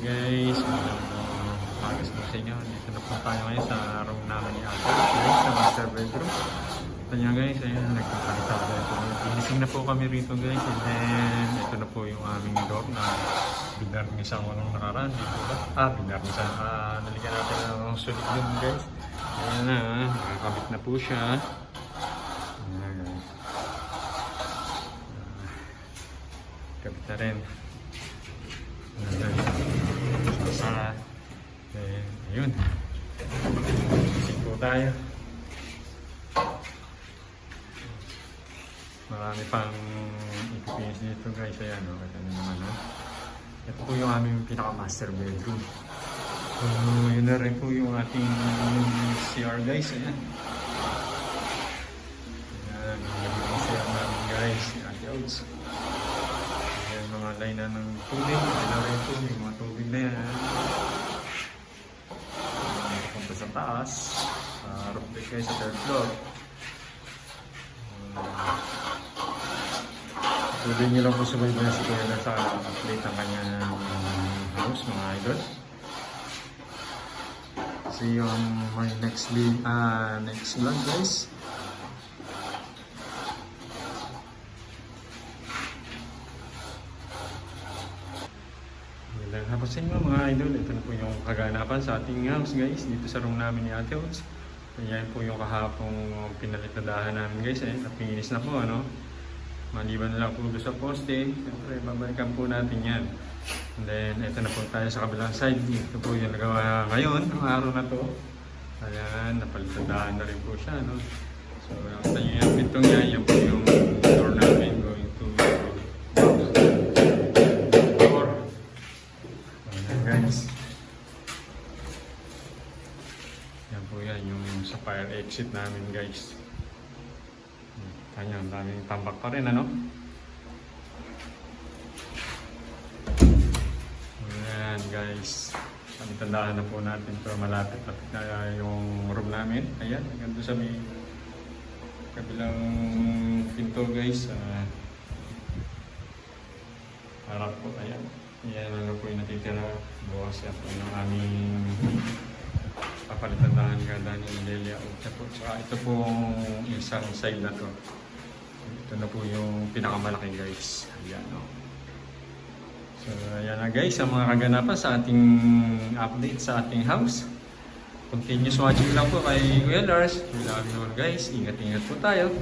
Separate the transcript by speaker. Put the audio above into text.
Speaker 1: guys, magandang umagas po sa inyo. Dito na po tayo ngayon sa room namin ni Ate guys, sa master bedroom. Ito niya guys, ayun, nagpapalita ko ito. Ginising na po kami rito guys, and then ito na po yung aming door na binarnisa ko nung nakaraan. Dito ba? Ah, binarnisa. Ah, nalikan natin ng sulit dun guys. Ayan na, nakakabit na po siya. Ayan guys. Ah, Kabit na rin. Sa eh, ayun. Gising po tayo. Marami pang equipments dito guys. Ayan o. Ito na naman o. Ito po yung aming pinaka-master bedroom. So, yun na rin po yung ating CR guys. Ayan. Ayan. Yung CR namin guys. Ayan mga line ng tubig. Po yung mga tubig na yan. Ayan, Punta sa taas. Sa roof deck guys sa third floor. Ayan. Tuloy niyo lang po subaybayan si Kuya sa update ng kanyang house mga idol. See you on my next ah next vlog guys. Na po sa inyo mga idol. Ito na po yung kaganapan sa ating house guys. Dito sa room namin ni Ate Oats. Yan po yung kahapong pinalit na dahan namin guys. Eh. Napinis na po ano. Maliban na lang po doon sa poste. Siyempre babalikan po natin yan. And then ito na po tayo sa kabilang side. Ito po yung nagawa ngayon. Ang araw na to. Ayan. Napalitan na rin po siya. No? So nakita nyo yung pintong yan. Yan Yan po yan yung sa fire exit namin guys. Kanya, ang daming tambak pa rin ano? Ayan guys. Tandaan na po natin pero malapit lapit na yung room namin. Ayan, doon sa may kabilang pinto guys. Ah, harap po, ayan. Ayan ano po yung natitira. Bukas yan po yung aming papalitan na ganda ni Delia Uta po. Tsaka ito pong isang side na to. Ito na po yung pinakamalaki guys. Ayan o. So ayan na guys, ang mga kaganapan sa ating update sa ating house. Continuous watching lang po kay Kuya. We love you all guys. Ingat-ingat po tayo.